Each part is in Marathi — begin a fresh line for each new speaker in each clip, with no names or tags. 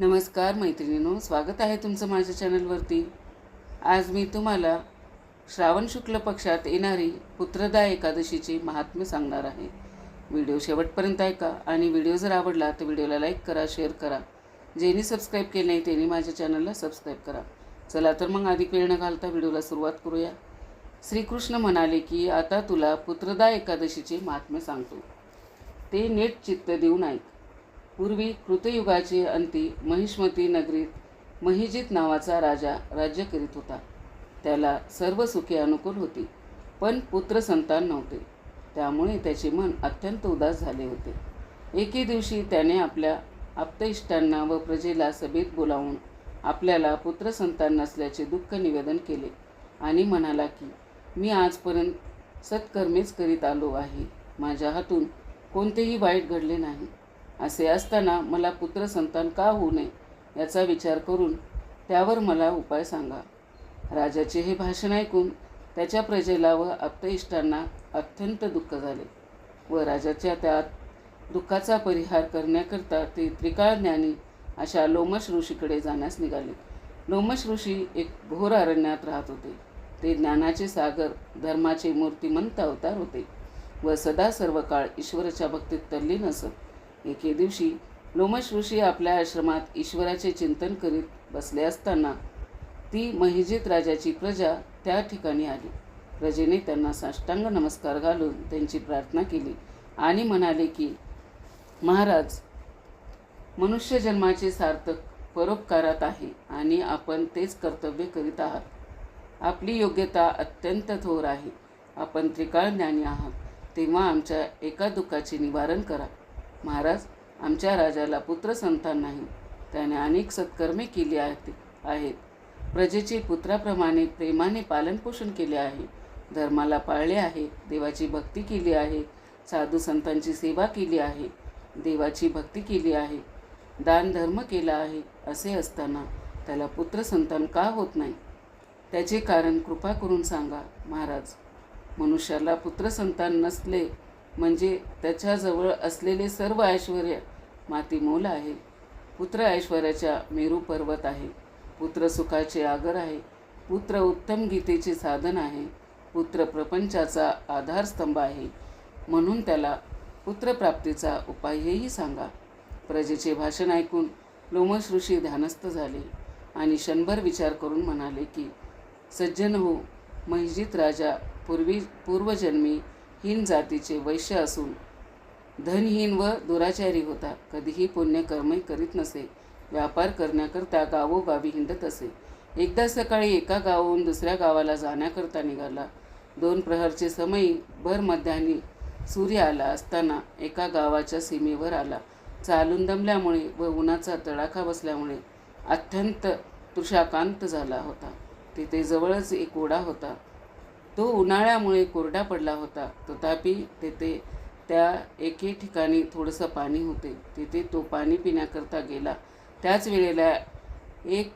नमस्कार मैत्रिणींनो स्वागत आहे तुमचं माझ्या चॅनलवरती. आज मी तुम्हाला श्रावण शुक्ल पक्षात येणारी पुत्रदा एकादशीचे महात्म्य सांगणार आहे. व्हिडिओ शेवटपर्यंत ऐका आणि व्हिडिओ जर आवडला तर व्हिडिओला लाईक करा शेअर करा. ज्यांनी सबस्क्राईब केले नाही त्यांनी माझ्या चॅनलला सबस्क्राईब करा. चला तर मग अधिक वेळ न घालता व्हिडिओला सुरुवात करूया. श्रीकृष्ण म्हणाले की आता तुला पुत्रदा एकादशीचे महात्म्य सांगतो. ते नीट चित्त देऊन ऐक. पूर्वी कृतयुगाची अंती महिष्मती नगरीत महिजित नावाचा राजा राज्य करीत होता. त्याला सर्व सुखे अनुकूल होती पण पुत्र संतान नव्हते. त्यामुळे त्याचे मन अत्यंत उदास झाले होते. एके दिवशी त्याने आपल्या आप्तइष्टांना व प्रजेला सभेत बोलावून आपल्याला पुत्रसंतान नसल्याचे दुःख निवेदन केले आणि म्हणाला की मी आजपर्यंत सत्कर्मेच करीत आलो आहे. माझ्या हातून कोणतेही वाईट घडले नाही. असे असताना मला पुत्र संतान का होऊ नये याचा विचार करून त्यावर मला उपाय सांगा. राजाचे हे भाषण ऐकून त्याच्या प्रजेला व आप्तइष्टांना अत्यंत दुःख झाले व राजाच्या त्या दुःखाचा परिहार करण्याकरता ते त्रिकाळ ज्ञानी अशा लोमश ऋषीकडे जाण्यास निघाले. लोमश ऋषी एक घोर अरण्यात राहत होते. ते ज्ञानाचे सागर धर्माचे मूर्तिमंत अवतार होते व सदा सर्व काळ ईश्वराच्या भक्तीत तल्लीन असत. एके दिवशी लोमश ऋषी आपल्या आश्रमात ईश्वराचे चिंतन करीत बसले असताना ती महिजित राजाची प्रजा त्या ठिकाणी आली. प्रजेने त्यांना साष्टांग नमस्कार घालून त्यांची प्रार्थना केली आणि म्हणाले की महाराज मनुष्य जन्माचे सार्थक परोपकारात आहे आणि आपण तेच कर्तव्य करीत आहात. आपली योग्यता अत्यंत थोर आहे. आपण त्रिकाळ ज्ञानी आहात. तेव्हा आमच्या एका दुःखाचे निवारण करा. महाराज आमच्या राजाला पुत्र संतान नाही. त्याने अनेक सत्कर्मे केली आहेत आहेत. प्रजेचे पुत्राप्रमाणे प्रेमाने पालनपोषण केले आहे. धर्माला पाळले आहे. देवाची भक्ती केली आहे. साधू संतांची सेवा केली आहे. देवाची भक्ती केली आहे. दान धर्म केला आहे असे असताना त्याला पुत्र संतान का होत नाही? त्याचे कारण कृपा करून सांगा महाराज. मनुष्याला पुत्रसंतान नसले म्हणजे त्याच्याजवळ असलेले सर्व ऐश्वर मातीमोल आहे. पुत्र ऐश्वर्याच्या मेरू पर्वत आहे. पुत्र सुखाचे आगर आहे. पुत्र उत्तम गीतेचे साधन आहे. पुत्र प्रपंचाचा आधारस्तंभ आहे. म्हणून त्याला पुत्रप्राप्तीचा उपायही सांगा. प्रजेचे भाषण ऐकून लोमश ऋषी ध्यानस्थ झाले आणि क्षणभर विचार करून म्हणाले की सज्जन हो महिजित राजा पूर्वी पूर्वजन्मी हीन जातीचे वैश्य असून धनहीन व दुराचारी होता. कधीही पुण्यकर्मही करीत नसे. व्यापार करण्याकरता गावोगावी हिंडत असे. एकदा सकाळी एका गावाहून दुसऱ्या गावाला जाण्याकरता निघाला. दोन प्रहरचे समयी भर मध्यानी सूर्य आला असताना एका गावाच्या सीमेवर आला. चालून दमल्यामुळे व उन्हाचा तडाखा बसल्यामुळे अत्यंत तुषाकांत झाला होता. तिथे जवळच एक ओढा होता. तो उन्हाळ्यामुळे कोरडा पडला होता. तथापि तेथे त्या एके ठिकाणी थोडंसं पाणी होते. तिथे तो पाणी पिण्याकरता गेला. त्याच वेळेला एक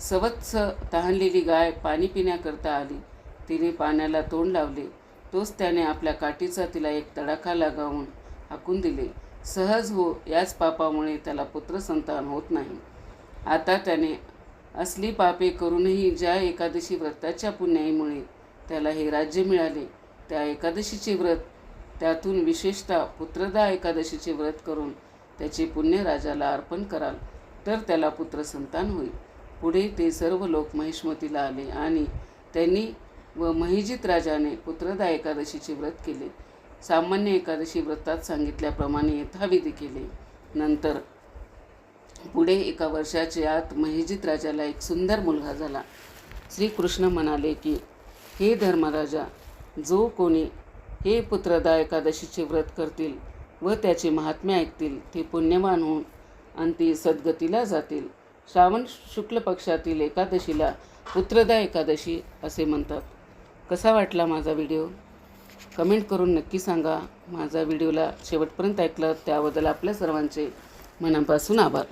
सवत्स तहानलेली गाय पाणी पिण्याकरता आली. तिने पाण्याला तोंड लावले. तोच त्याने आपल्या काठीचा तिला एक तडाखा लगावून हाकून दिले. सहज हो याच पापामुळे त्याला पुत्रसंतान होत नाही. आता त्याने असली पापे करूनही ज्या एकादशी व्रताच्या पुण्याईमुळे त्याला हे राज्य मिळाले. त्या एकादशीचे व्रत त्यातून विशेषतः पुत्रदा एकादशीचे व्रत करून त्याचे पुण्य राजाला अर्पण कराल तर त्याला पुत्र संतान होईल. पुढे ते सर्व लोक महिष्मतीला आले आणि त्यांनी व महिजित राजाने पुत्रदा एकादशीचे व्रत केले. सामान्य एकादशी व्रतात सांगितल्याप्रमाणे यथाविधी केले. नंतर पुढे एका वर्षाच्या आत महिजित राजाला एक सुंदर मुलगा झाला. श्रीकृष्ण म्हणाले की हे धर्मराजा जो कोणी हे पुत्रदा एकादशीचे व्रत करतील व त्याचे महात्म्य ऐकतील ते पुण्यवान होऊन अंती सद्गतीला जातील. श्रावण शुक्ल पक्षातील एकादशीला पुत्रदा एकादशी असे म्हणतात. कसा वाटला माझा व्हिडिओ? कमेंट करून नक्की सांगा. माझा व्हिडिओला शेवटपर्यंत ऐकलं त्याबद्दल आपल्या सर्वांचे मनापासून आभार.